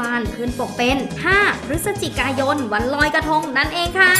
บาลขึ้นปกเป็น 5 พฤศจิกายนวันลอยกระทงนั่นเองค่ะ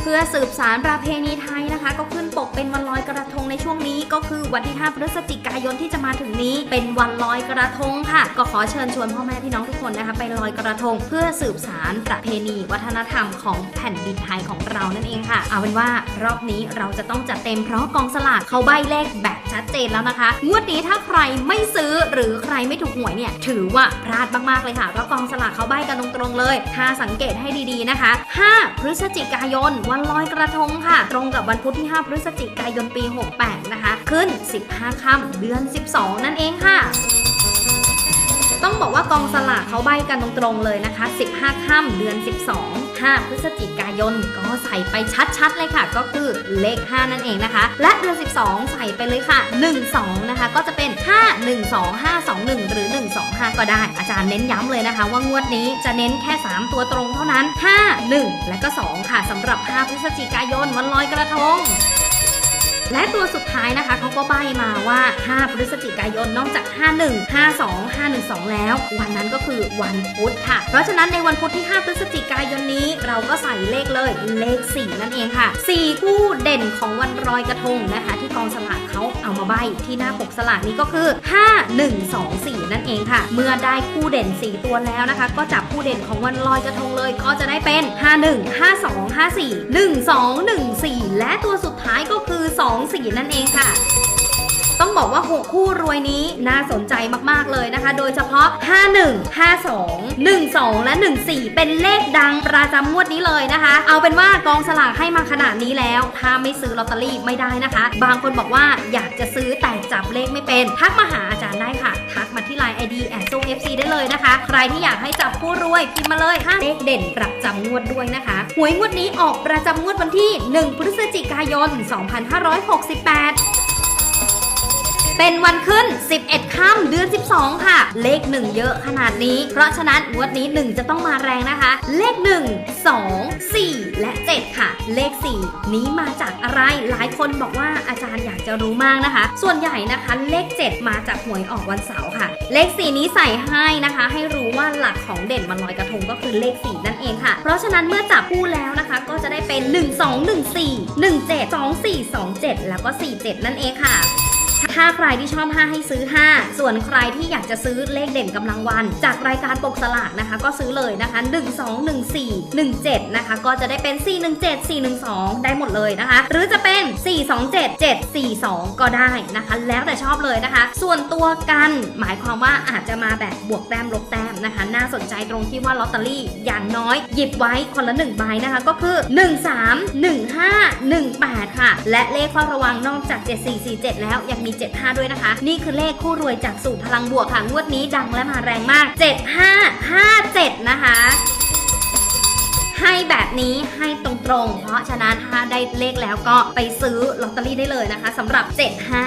เพื่อสืบสารประเพณีไทย นะคะก็ขึ้นปกเป็นวันลอยกระทงในช่วงนี้ก็คือวันที่ 5 พฤศจิกายนที่จะมาถึงนี้ เป็นวันลอยกระทงค่ะ ก็ขอเชิญชวนพ่อแม่พี่น้องทุกคนนะคะ ไปลอยกระทง เพื่อสืบสารประเพณี วัฒนธรรมของแผ่นดินไทยของเรานั่นเองค่ะ เอาเป็นว่ารอบนี้เราจะต้องจัดเต็มเพราะกองสลากเขาใบเลขแบบชัดเจนแล้วนะคะงวดนี้ถ้าใครไม่ซื้อหรือใครไม่ถูกหวยเนี่ยถือว่าพลาดมากๆเลยค่ะเพราะกองสลากเขาใบกันตรงๆเลย ถ้าสังเกตให้ดีๆนะคะ 5 พฤศจิกายนวันลอยกระทงค่ะ ตรงกับวันพุธที่ 5 พฤศจิกายนปี 68 นะคะ ขึ้น 15 ค่ำเดือน 12 นั่นเองค่ะต้องบอกว่ากองสลากเขาใบกันตรงๆเลยนะคะ 15 ค่ำเดือน 12 5 พฤศจิกายน ก็ใส่ไปชัดๆเลยค่ะ ก็คือเลข 5 นั่นเองนะคะ และเดือน 12 ใส่ไปเลยค่ะ 12 นะคะ ก็จะเป็น 1 2 5 2 1 หรือ 125 ก็ได้ อาจารย์เน้นย้ำเลยนะคะ ว่างวดนี้จะเน้นแค่ 3 ตัวตรงเท่านั้น 5 1 และก็ 2 ค่ะสำหรับ 5 พฤศจิกายนวันลอยกระทง และตัวสุดท้ายนะคะเขาก็ใบมาว่า 5 พฤศจิกายนนอกจาก 51 52 512 แล้ว วันนั้นก็คือวันพุธค่ะ เพราะฉะนั้นในวันพุธที่ 5 พฤศจิกายนนี้เราก็ใส่เลขเลยเลข 4 นั่นเองค่ะ 4 คู่เด่นของวันลอยกระทงนะคะ ที่กองสลากเขาเอามาใบที่หน้าปกสลากนี้ก็คือ 5 1 2 4 นั่นเองค่ะ เมื่อได้คู่เด่น 4 ตัวแล้วนะคะ ก็จับคู่เด่นของวันลอยกระทงเลยก็จะได้เป็น 51 52 54 12 14 และตัวสุดท้ายก็คือ2 4นั่นเองค่ะต้องบอกว่า 6 คู่รวยนี้น่าสนใจมาก ๆ เลยนะคะ โดยเฉพาะ 51 52 12 และ 14 เป็นเลขดังประจำงวดนี้เลยนะคะ เอาเป็นว่ากองสลากให้มาขนาดนี้แล้ว ถ้าไม่ซื้อลอตเตอรี่ไม่ได้นะคะ บางคนบอกว่าอยากจะซื้อแต่จับเลขไม่เป็น ทักมาหาอาจารย์ได้ค่ะ ที่ Line ID แอดซู FC ได้เลยนะคะ ใครที่อยากให้จับผู้รวยพิมพ์มาเลย5เลขเด่นประจำงวดด้วยนะคะหวยงวดนี้ออกประจำงวดวันที่ 1 พฤศจิกายน 2568 เป็นวันขึ้น 11 ค่ำเดือน 12 ค่ะ เลข 1 เยอะขนาดนี้ เพราะฉะนั้นงวดนี้ 1 จะต้องมาแรงนะคะ เลข 1 2 4 และ 7 ค่ะ เลข 4 นี้มาจากอะไร หลายคนบอกว่าอาจารย์อยากจะรู้มากนะคะ ส่วนใหญ่นะคะ เลข 7 มาจากหวยออกวันเสาร์ค่ะ เลข 4 นี้ใส่ให้นะคะ ให้รู้ว่าหลักของเด่นมันลอยกระทงก็คือเลข 4 นั่นเองค่ะ เพราะฉะนั้นเมื่อจับคู่แล้วนะคะ ก็จะได้เป็น 1 2 1 4 1 7 2 4 2 7 แล้วก็ 4 7 นั่นเองค่ะ ถ้าใครที่ชอบ 5 ให้ซื้อ 5 ส่วนใครที่อยากจะซื้อเลขเด่นกำลังวัน จากรายการปกสลากนะคะ ก็ซื้อเลยนะคะ 1 2 1 4 1 7 นะคะ ก็จะได้เป็น 4 1 7 4 1 2 ได้หมดเลยนะคะ หรือจะเป็น 4 2 7 7 4 2 ก็ได้นะคะ แล้วแต่ชอบเลยนะคะ ส่วนตัวกันหมายความว่าอาจจะมาแบบบวกแต้มลบแต้มนะคะ น่าสนใจตรงที่ว่าลอตเตอรี่อย่างน้อยหยิบไว้คนละ1ใบนะคะก็คือ 1 3 1 5 1 8 ค่ะ และเลขเฝ้าระวังนอกจาก 7447 แล้วยังมี75 ด้วยนะคะ นี่คือเลขคู่รวยจากสูตรพลังบวกค่ะ งวดนี้ดังและมาแรงมาก 7557 นะคะ แบบนี้ให้ตรงๆ เพราะฉะนั้นถ้าได้เลขแล้วก็ไปซื้อลอตเตอรี่ได้เลยนะคะสำหรับ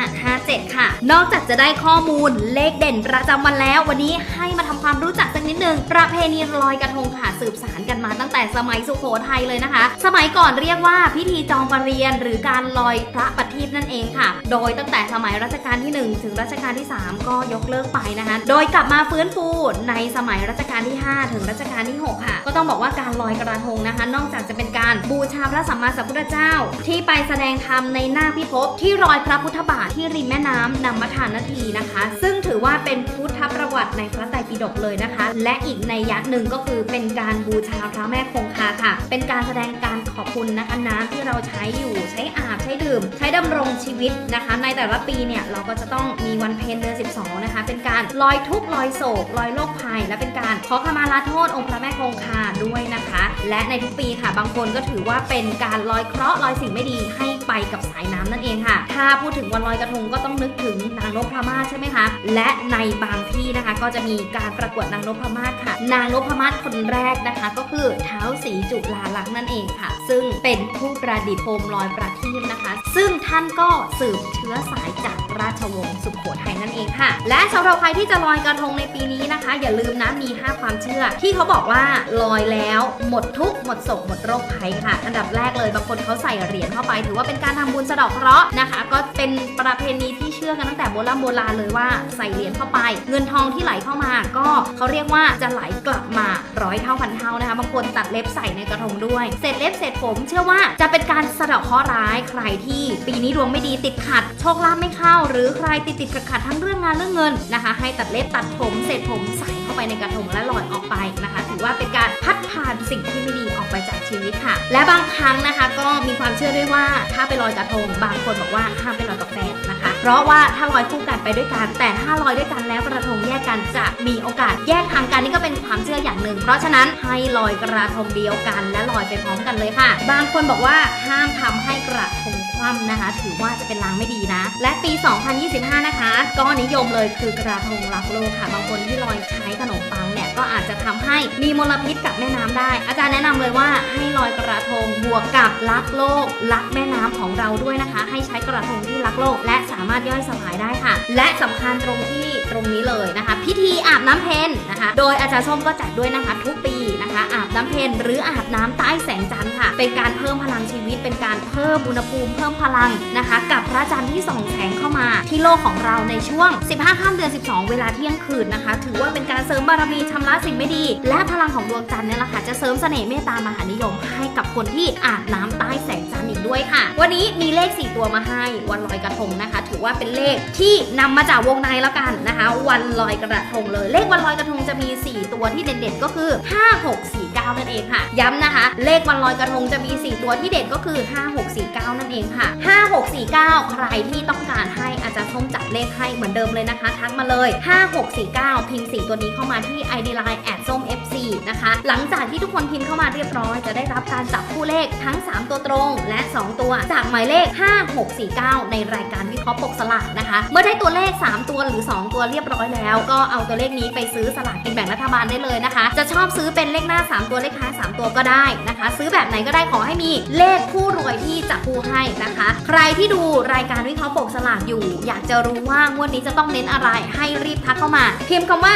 7557 ค่ะ นอกจากจะได้ข้อมูลเลขเด่นประจำวันแล้ว วันนี้ให้มาทำความรู้จักสักนิดนึง ประเพณีลอยกระทงค่ะสืบสารกันมาตั้งแต่สมัยสุโขทัยเลยนะคะ สมัยก่อนเรียกว่าพิธีจองปรริยนหรือการลอยพระประทีปนั่นเองค่ะ โดยตั้งแต่สมัยรัชกาลที่ 1 ถึงรัชกาลที่ 3 ก็ยกเลิกไปนะคะ โดยกลับมาฟื้นฟูในสมัยรัชกาลที่ 5 ถึงรัชกาลที่ 6 ค่ะ ก็ต้องบอกว่าการลอยกระทงนะคะ นอกจากจะเป็นการบูชาพระสัมมาสัมพุทธเจ้า ที่ไปแสดงธรรมในหน้าพิภพที่รอยพระพุทธบาทที่ริมแม่น้ำนำมาทานนาทีนะคะ ซึ่งถือว่าเป็นพุทธประวัติในพระไตรปิฎกเลยนะคะ และอีกในยยะหนึ่งก็คือเป็นการบูชาพระแม่คงคาค่ะ เป็นการแสดงการขอบคุณนะคะน้ำที่เราใช้อยู่ใช้อาบใช้ดื่ม ใช้ดำรงชีวิตนะคะ ในแต่ละปีเนี่ยเราก็จะต้องมีวันเพ็ญเดือน12 นะคะ เป็นการลอยทุกข์ลอยโศกลอยโรคภัย และเป็นการขอขมาลาโทษองค์พระแม่คงคาด้วยนะคะ และในทุกปีค่ะ บางคนก็ถือว่าเป็นการลอยเคราะห์ลอยสิ่งไม่ดีให้ไปกับสายน้ำนั่นเองค่ะ ถ้าพูดถึงวันลอยกระทงก็ต้องนึกถึงนางนพมาศใช่ไหมคะ และในบางที่นะคะก็จะมีการประกวดนางนพมาศค่ะ นางนพมาศคนแรกนะคะ ก็คือเท้าสีจุฬาลักษณ์นั่นเองค่ะ ซึ่งเป็นผู้ประดิษฐ์โคมลอยประทีปนะคะ ซึ่งท่านก็สืบเชื้อสายจากราชวงศ์สุโขทัยนั่นเองค่ะ และสำหรับใครที่จะลอยกระทงในปีนี้นะคะ อย่าลืมนะมี 5 ความเชื่อ ที่เขาบอกว่าลอยแล้วหมดทุกหมดโศกหมดโรคภัยค่ะ อันดับแรกเลยบางคนเขาใส่เหรียญเข้าไป ถือว่าเป็นการทำบุญสะเดอกเคราะห์นะคะ ก็เป็นประเพณีที่เชื่อกันตั้งแต่โบราณโบราณเลยว่าใส่เหรียญเข้าไป เงินทองที่ไหลเข้ามา ก็เขาเรียกว่าจะไหลกลับมาร้อยเท่าพันเท่านะคะบางคนตัดเล็บใส่ในกระทงด้วย เสร็จเล็บเสร็จผม เชื่อว่าจะเป็นการสะเดาะเคราะห์ร้ายใครที่ปีนี้ดวงไม่ดีติดขัด โชคลาภไม่เข้า หรือใครติดติดขัดขัดทั้งเรื่องงานเรื่องเงินนะคะ ให้ตัดเล็บตัดผมเสร็จผมใส่เข้าไปในกระทงและลอยออกไปนะคะ อว่าเป็นการพัดผ่านสิ่งที่ไม่ดีออกไปจากชีวิตค่ะ และบางครั้งนะคะ ก็มีความเชื่อด้วยว่าถ้าไปลอยกระทง บางคนบอกว่าห้ามไปลอยกับแฟนนะคะ เพราะว่าถ้าลอยคู่กันไปด้วยกัน แต่ถ้าลอยด้วยกันแล้วกระทงแยกกันจะมีโอกาสแยกทางกันนี่ก็เป็นความเชื่ออย่างหนึ่ง เพราะฉะนั้นให้ลอยกระทงเดียวกัน และลอยไปพร้อมกันเลยค่ะ บางคนบอกว่าห้ามทำให้กระทง คว่ำนะคะ ถือว่าจะเป็นลางไม่ดีนะ และปี 2025 นะคะ ก็นิยมเลยคือกระทงรักโลกค่ะ บางคนที่ลอยใช้ขนมปังเนี่ย ก็อาจจะทำให้มีมลพิษกับแม่น้ำได้ อาจารย์แนะนำเลยว่าให้ลอยกระทงบวกกับรักโลกรักแม่น้ำของเราด้วยนะคะ ให้ใช้กระทงที่รักโลก และสามารถย่อยสลายได้ค่ะ และสำคัญตรงที่ตรงนี้เลยนะคะ พิธีอาบน้ำเพ็ญนะคะ โดยอาจารย์ส้มก็จัดด้วยนะคะ ทุกปีนะคะ อาบน้ำเพ็ญหรืออาบน้ำใต้แสงจันทร์ค่ะ เป็นการเพิ่มพลังชีวิตเป็นการเพิ่มอุณหภูมิเพิ่มพลังนะคะ กับพระจันทร์ที่ส่องแสงเข้ามา ที่โลกของเราในช่วง 15ข้ามเดือน 12 เวลาเที่ยงคืนนะคะ ถือว่าเป็นการเสริมบารมีชำระสิ่งไม่ดี และพลังของดวงจันทร์เนี่ยแหละค่ะจะเสริมเสน่ห์เมตตามหานิยม ให้กับคนที่อาบน้ำใต้แสงจันทร์อีกด้วยค่ะ วันนี้มีเลข 4 ตัวมาให้วันลอยกระทงนะคะ ถือว่าเป็นเลขที่นำมาจากวงในแล้วกันนะคะ วันลอยกระทงเลย เลขวันลอยกระทงจะมี 4 ตัวที่เด่นๆก็คือ 5 6 4 9 นั่นเองค่ะ ย้ำนะคะ เลขวันลอยกระทงจะมี 4 ตัวที่เด่นก็คือ 5 6 4 9 นั่นเองค่ะ5 6 4 9 ใครที่ต้องการให้อาจารย์ส้มจัดเลขให้เหมือนเดิมเลยนะคะ ทักมาเลย 5 6 4 9 พิมพ์4ตัวนี้เข้ามาที่ ID Line แอดส้ม FC นะคะ หลังจากที่ทุกคนพิมพ์เข้ามาเรียบร้อย จะได้รับการจับคู่เลขทั้ง 3 ตัวตรงและ 2 ตัวจากหมายเลข 5 6 4 9 ในรายการวิเคราะห์ปกสลากนะคะ เมื่อได้ตัวเลข 3 ตัวหรือ 2 ตัวเรียบร้อยแล้ว ก็เอาตัวเลขนี้ไปซื้อสลากกินแบ่งรัฐบาลได้เลยนะคะ จะชอบซื้อเป็นเลขหน้า 3 ตัวเลขท้าย 3 ตัวก็ได้นะคะ ซื้อแบบไหนก็ได้ขอให้มีเลขผู้รวยที่จับคู่ให้นะคะใครที่ดูรายการวิเคราะห์ปกสลากอยู่ อยากจะรู้ว่างวดนี้จะต้องเน้นอะไรให้รีบทักเข้ามา พิมพ์คำว่า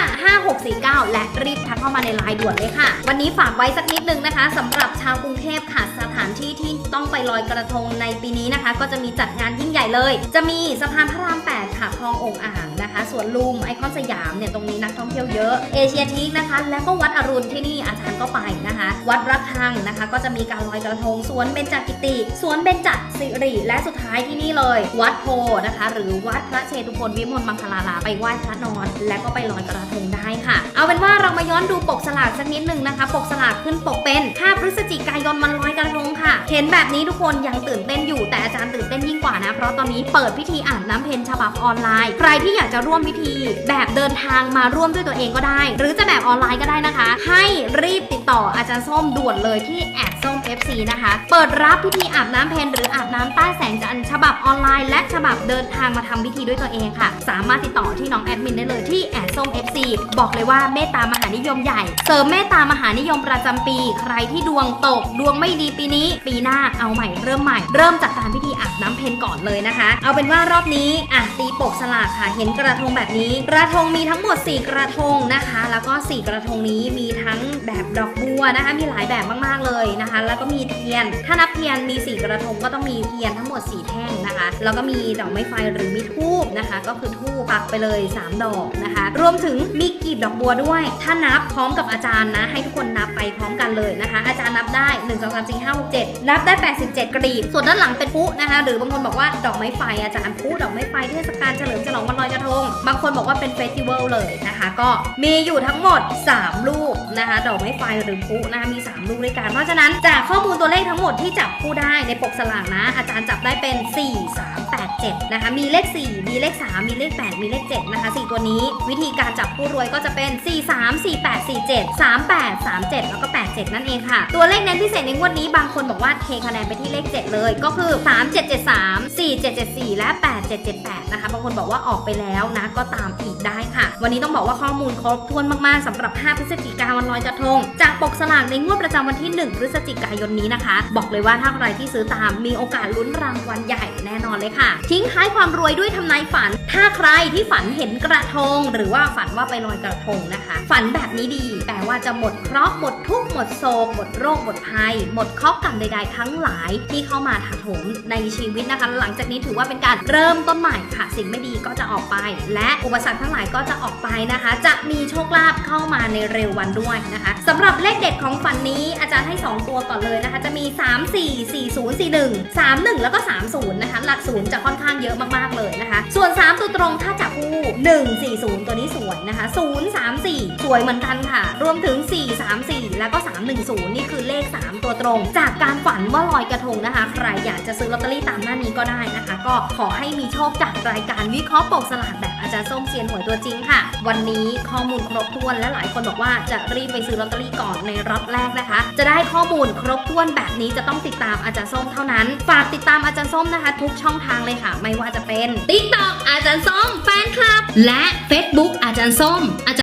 5649 และรีบทักเข้ามาในไลน์ด่วนเลยค่ะ วันนี้ฝากไว้สักนิดนึงนะคะสำหรับชาวกรุงเทพค่ะสถานที่ที่ต้องไปลอยกระทงในปีนี้นะคะ ก็จะมีจัดงานยิ่งใหญ่เลย จะมีสะพานพระราม 8 ค่ะคลององอ่างนะคะสวนลุมไอคอนสยามเนี่ยตรงนี้นักท่องเที่ยวเยอะเอเชียทีกนะคะ แล้วก็วัดอรุณที่นี่อาจารย์ก็ไปนะคะ วัดระฆังนะคะ ก็จะมีการลอยกระทงสวนเบญจกิติสวนเบญจสิริและสุดท้ายที่นี่เลย วัดโพนะคะ หรือวัดพระเชตุพนวิมลมังคลาลาไปไหว้พระนอน และก็ไปลอยกระทงได้ค่ะ เอาเป็นว่าเรามาย้อนดูปกสลากสักนิดหนึ่งนะคะ ปกสลากขึ้นปกเป็น5พฤศจิกายนวันลอยกระทงค่ะ เห็นแบบนี้ทุกคนยังตื่นเต้นอยู่แต่อาจารย์ตื่นเต้นยิ่งกว่านะ เพราะตอนนี้เปิดพิธีอ่านน้ำเพ็ญฉบับออนไลน์ ใครที่อยากจะร่วมพิธี แบบเดินทางมาร่วมด้วยตัวเองก็ได้ หรือจะแบบออนไลน์ก็ได้นะคะ ให้รี ต่ออาจารย์ส้มด่วนเลยที่แอดส้ม FC นะคะ เปิดรับพิธีอาบน้ำเพ็ญหรืออาบน้ำใต้แสงจันทร์ฉบับออนไลน์และฉบับเดินทางมาทำพิธีด้วยตัวเองค่ะ สามารถติดต่อที่น้องแอดมินได้เลยที่แอดส้ม FC บอกเลยว่าเมตตามหานิยมใหญ่ เสริมเมตตามหานิยมประจำปี ใครที่ดวงตกดวงไม่ดีปีนี้ ปีหน้าเอาใหม่เริ่มใหม่ เริ่มจากการพิธีอาบน้ำเพ็ญก่อนเลยนะคะ เอาเป็นว่ารอบนี้อะตีปกสลากค่ะ เห็นกระทงแบบนี้ กระทงมีทั้งหมด 4 กระทงนะคะ แล้วก็ 4 กระทงนี้มีทั้งแบบดอกบัวนะคะ มีหลายแบบมากๆเลยนะคะ แล้วก็มีเทียน ถ้านับเทียนมี 4 กระทงก็ต้องมีเทียนทั้งหมด 4 แท่งนะคะ แล้วก็มีดอกไม้ไฟหรือมีทูบนะคะ ก็คือทูบปักไปเลย 3 ดอกนะคะ รวมถึงมีกลีบดอกบัวด้วย ถ้านับพร้อมกับอาจารย์นะ ให้ทุกคนนับไปพร้อมกันเลยนะคะ อาจารย์นับได้ 1 2 3 4 5 6 7 นับได้ 87กลีบ ส่วนด้านหลังเป็นพุนะคะ หรือบางคนบอกว่าดอกไม้ไฟอาจารย์พุดอกไม้ไฟเทศกาลเฉลิมฉลองวันลอยกระทง บางคนบอกว่าเป็นเฟสติวัลเลยนะคะ ก็มีอยู่ทั้งหมด 3 ลูกนะคะ ดอกไม้ไฟหรือพุนะคะมี 3 ลูกด้วยกัน เพราะฉะนั้นจากข้อมูลตัวเลขทั้งหมดที่จับคู่ได้ในปกสลากนะ อาจารย์จับได้เป็น 4 3 8 7 นะคะ มีเลข 4 มีเลข 3 มีเลข 8 มีเลข 7 นะคะ 4 ตัวนี้ วิธีการจับคู่รวยก็จะเป็น 4 3 4 8 4 7 3 8 3 7 แล้วก็ 8 7 นั่นเองค่ะ ตัวเลขเน้นพิเศษในงวดนี้บางคนบอกว่าเทคะแนนไปที่เลข 7 เลย ก็คือ 3 7 7 3 4 7 7 4 และ 8 7 7 8 นะคะ บางคนบอกว่าออกไปแล้วนะ ก็ตามอีกได้ค่ะ วันนี้ต้องบอกว่าข้อมูลครบถ้วนมากๆสำหรับ 5 พฤศจิกายนวันลอยกระทง จากปกสลากในงวดประจำวันที่ 1 พฤศจิกายนนี้นะคะ บอกเลยว่าถ้าใครที่ซื้อตามมีโอกาสลุ้นรางวัลใหญ่แน่นอนเลยค่ะทิ้งท้ายความรวยด้วยทำนายฝัน ถ้าใครที่ฝันเห็นกระทง หรือว่าฝันว่าไปลอยกระทงนะคะ ฝันแบบนี้ดี แปลว่าจะหมดเคราะห์หมดทุกข์หมดโศกหมดโรคหมดภัย หมดเคราะห์กรรมใดๆทั้งหลายที่เข้ามาถาโถมในชีวิตนะคะ หลังจากนี้ถือว่าเป็นการเริ่มต้นใหม่ค่ะ สิ่งไม่ดีก็จะออกไป และอุปสรรคทั้งหลายก็จะออกไปนะคะ จะมีโชคลาภเข้ามาในเร็ววันด้วยนะคะสำหรับเลขเด็ดของฝันนี้อาจารย์ให้ 2 ตัวก่อนเลยนะคะ จะมี 3 4 4 0 4 1 3 1 แล้วก็ 30 นะคะ หลักศูนย์จะค่อนอนข้างเยอะมากๆเลยนะคะ ส่วน 3 ตัวตรงถ้าจับคู่ 1 4 0 ตัวนี้สวยนะคะ 0 3 4 สวยเหมือนกันค่ะ รวมถึง 4 3 4 แล้วก็ 310 นี่คือเลข 3 ตัวตรง จากการฝันว่าลอยกระทงนะคะ ใครอยากจะซื้อลอตเตอรี่ตามหน้านี้ก็ได้นะคะ ก็ขอให้มีโชคจากรายการวิเคราะห์โปกสลากแบบ จารย์ส้มเซียนหวยตัวจริงค่ะ วันนี้ข้อมูลครบถ้วนและหลายคนบอกว่าจะรีบไปซื้อลอตเตอรี่ก่อนในรอบแรกนะคะ จะได้ข้อมูลครบถ้วนแบบนี้จะต้องติดตามอาจารย์ส้มเท่านั้น ฝากติดตามอาจารย์ส้มนะคะ ทุกช่องทางเลยค่ะ ไม่ว่าจะเป็น TikTok อาจารย์ส้มแฟนคลับ และ Facebook อาจารย์ส้มอาจารย์